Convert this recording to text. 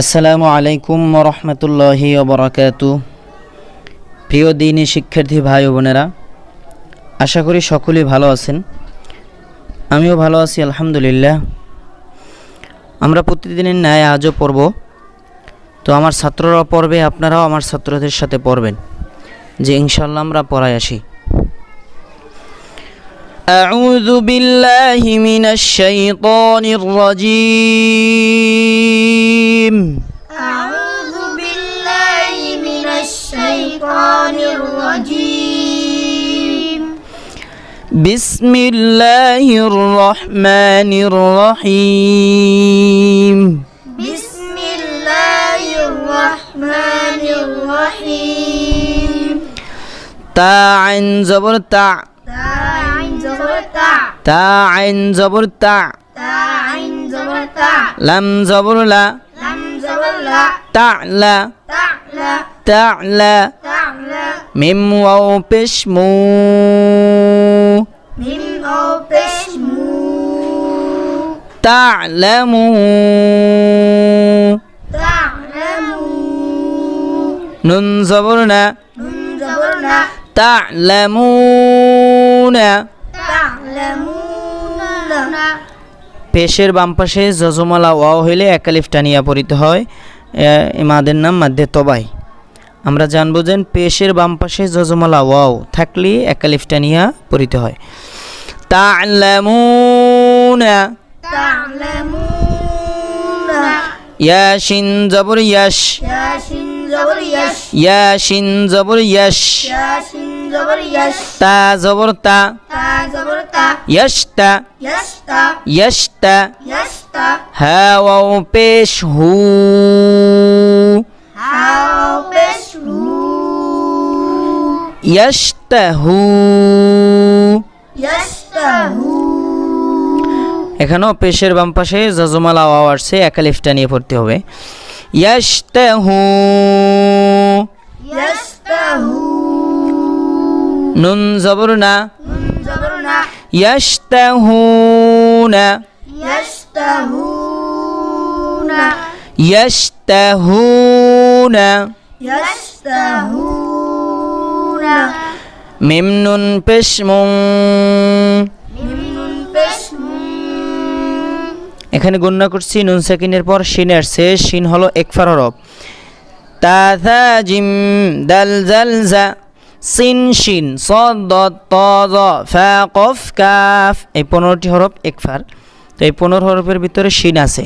আসসালামু আলাইকুম রহমতুল্লাহি ওবরাকাত। প্রিয় দিনী শিক্ষার্থী ভাই বোনেরা, আশা করি সকলেই ভালো আছেন। আমিও ভালো আছি, আলহামদুলিল্লাহ। আমরা প্রতিদিনের ন্যায় আজও পড়ব। তো আমার ছাত্ররা পড়বে, আপনারাও আমার ছাত্রদের সাথে পড়বেন। যে ইনশাল্লাহ আমরা পড়ায় আসি। أعوذ بالله من الشيطان الرجيم. أعوذ بالله من الشيطان الرجيم. بسم الله الرحمن الرحيم. بسم الله الرحمن الرحيم. تا عين زبر تا لا لم زبر لا تعلى تعلى تعلى تعلى ميم واو بش مو من أو بشمو تعلموا تعلموا نون زبرنا من زبرنا تعلمون تعلمون পেশের বাম পাশে জজমালা ওয়াও হইলে একালিফ টানিয়া পড়িতে হয়। মাদের নাম মাধ্যে তবাই। আমরা জানব যেন পেশের বাম পাশে জজমালা ওয়াও থাকলে একালিফ টানিয়া পড়িতে হয়। তা জবর ইয়াশ জবর ইয়াশ ইয়াশিন জবর ইয়াশ তা জবর তা। ইয়স্তা ইয়স্তা হা। ওয়াও পেশ হু। হু। এখানেও পেশের বাম পাশে জজমাল আওয়াও আসছে একালিফটা নিয়ে পড়তে হবে। ইয়াস্তাহু হু। নুন জবর না من زبرنا ইয়াশতাহুনা يشتهون ইয়াশতাহুনা يشتهون মিম নুন পেশ মুং من بشم এখানে গণনা করছি নুন সেকেন্ডের পর শিন আসছে শিন হলো একফার হরফ তা থা জিম দাল জাল জা সিন শিন, সদ ত, জ কাফ। এই পনেরোটি হরফ একফার। তো এই পনেরো হরফের ভিতরে শিন আছে।